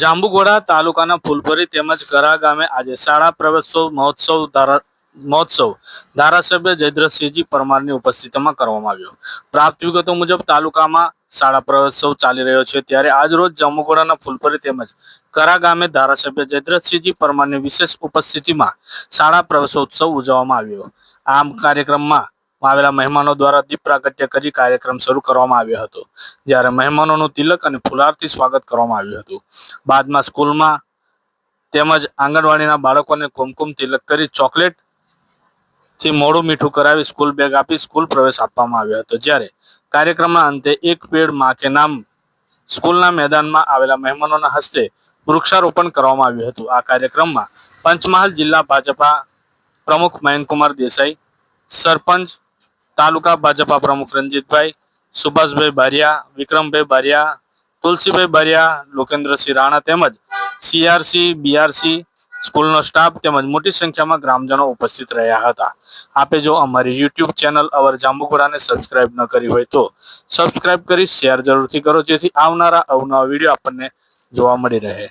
જાંબુઘોડા તાલુકાના ફૂલપરી તેમજ કરા ગામે આજે શાળા પ્રવેશોત્સવ મહોત્સવ મહોત્સવ ધારાસભ્ય જયદ્રસિંહજી પરમારની ઉપસ્થિતિમાં કરવામાં આવ્યો. પ્રાપ્ત વિગતો મુજબ તાલુકામાં શાળા પ્રવેશોત્સવ ચાલી રહ્યો છે. ત્યારે આજરોજ જાંબુઘોડાના ફૂલપરી તેમજ કરા ગામે ધારાસભ્ય જયદ્રસિંહજી પરમારની વિશેષ ઉપસ્થિતિમાં શાળા પ્રવેશોત્સવ ઉજવવામાં આવ્યો. આ કાર્યક્રમમાં આવેલા મહેમાનો દ્વારા દીપ પ્રાગટ્ય કરી કાર્યક્રમ શરૂ કરવામાં આવ્યો હતો. જ્યારે મહેમાનોનું તિલક અને ફુલારથી સ્વાગત કરવામાં આવ્યું હતું. બાદમાં સ્કૂલમાં તેમજ આંગણવાડીના બાળકોને કુમકુમ તિલક કરી ચોકલેટથી મોડું મીઠું કરાવી સ્કૂલ બેગ આપી સ્કૂલ પ્રવેશ આપવામાં આવ્યો હતો. જ્યારે કાર્યક્રમના અંતે એક પેડમાં કે નામ સ્કૂલના મેદાનમાં આવેલા મહેમાનોના હસ્તે વૃક્ષારોપણ કરવામાં આવ્યું હતું. આ કાર્યક્રમમાં પંચમહાલ જિલ્લા ભાજપા પ્રમુખ મયંકુમાર દેસાઈ, સરપંચ તાલુકા ભાજપા પ્રમુખ રંજીતભાઈ, સુભાષભાઈ બારિયા, વિક્રમભાઈ બારિયા, તુલસીભાઈ બારિયા, લોકેન્દ્રસિંહ રાણા તેમજ સીઆરસી, બીઆરસી સ્કૂલનો સ્ટાફ તેમજ મોટી સંખ્યામાં ગ્રામજનો ઉપસ્થિત રહ્યા હતા. આપે જો અમારી યુટ્યુબ ચેનલ અવર જાંબુઘોડાને સબસ્ક્રાઇબ ન કરી હોય તો સબસ્ક્રાઇબ કરી શેર જરૂરથી કરો જેથી આવનારા અવનવા વીડિયો આપણને જોવા મળી રહે.